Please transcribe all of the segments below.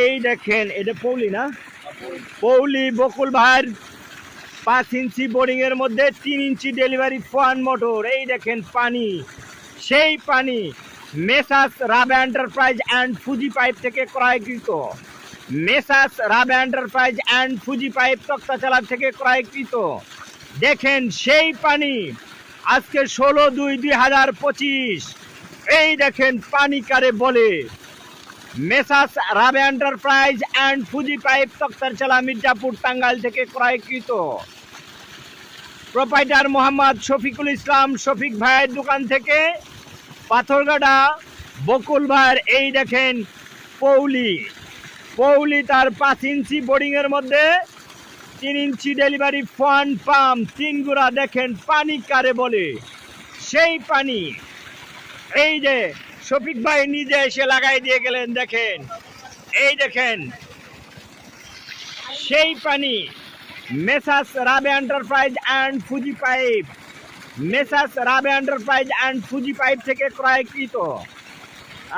এই দেখেন, এটা পৌলি না? পৌলি বকুল ভাইয়ের পাঁচ ইঞ্চি বোর্ডিং এর মধ্যে তিন ইঞ্চি ডেলিভারি ফান মোটর এই দেখেন পানি, সেই পানি Messrs Rabe enterprise and Fuji pipe থেকে ক্রয়কৃত। Messrs Rabe enterprise and Fuji pipe তক্তাচালার থেকে ক্রয়কৃত। দেখেন সেই পানি আজকে ষোলো দুই দুই হাজার পঁচিশ। এই দেখেন পানি কারে বলে? Messrs Rabe enterprise and Fuji pipe Taktarchala Mirzapur Tangail থেকে ক্রয়কৃত। প্রোপাইটার মোহাম্মদ শফিকুল ইসলাম, শফিক ভাইয়ের দোকান থেকে পাথরগাডা, বকুল ভাইয়ের, এই দেখেন পৌলি। পৌলি তার পাঁচ ইঞ্চি বোর্ডিংয়ের মধ্যে তিন ইঞ্চি ডেলিভারি ফান পাম্প, তিন গুড়া দেখেন পানি কারে বলে। সেই পানি এই যে, শফিক ভাই নিজে এসে লাগাই দিয়ে গেলেন, দেখেন। এই দেখেন, সেই পানি, Messrs Rabe enterprise and Fuji pipe messrs Rabe enterprise and Fuji pipe থেকে ক্রয়কৃত।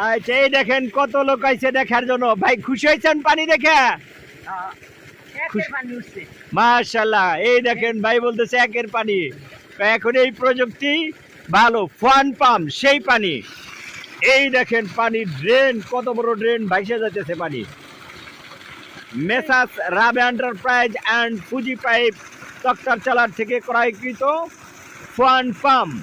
আচ্ছা এই দেখেন, কত লোক আইছে দেখার জন্য। ভাই, খুশি হয়েছেন পানি দেখে? মাশাল্লাহ এই দেখেন, ভাই বলতেছে একের পানি। এখন এই প্রযুক্তি ভালো, ফান পাম্প সেই পানি। এই দেখেন পানি, ড্রেন, কত বড় ড্রেন, ভাইসে যাচ্ছে পানি। Messrs Rabe enterprise and Fuji pipe তক্তার চালার থেকে ক্রয়কৃত ফান পাম্প